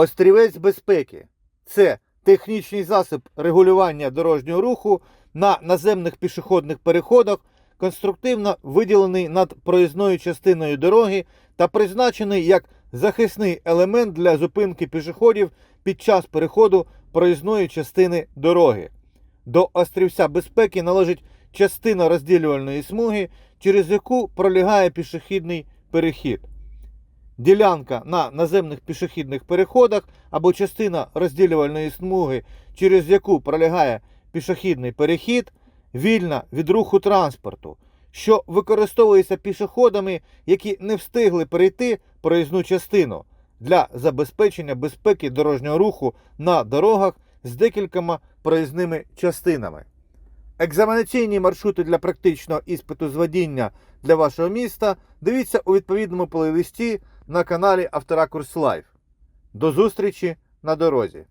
Острівець безпеки це технічний засіб регулювання дорожнього руху на наземних пішохідних переходах, конструктивно виділений над проїзною частиною дороги та призначений як захисний елемент для зупинки пішоходів під час переходу проїзної частини дороги. До острівця безпеки належить частина розділювальної смуги, через яку пролягає пішохідний перехід. Ділянка на наземних пішохідних переходах або частина розділювальної смуги, через яку пролягає пішохідний перехід, вільна від руху транспорту, що використовується пішоходами, які не встигли перейти проїзну частину для забезпечення безпеки дорожнього руху на дорогах з декількома проїзними частинами. Екзаменаційні маршрути для практичного іспиту з водіння для вашого міста дивіться у відповідному плейлисті на каналі Авторакурс Лайв. До зустрічі на дорозі!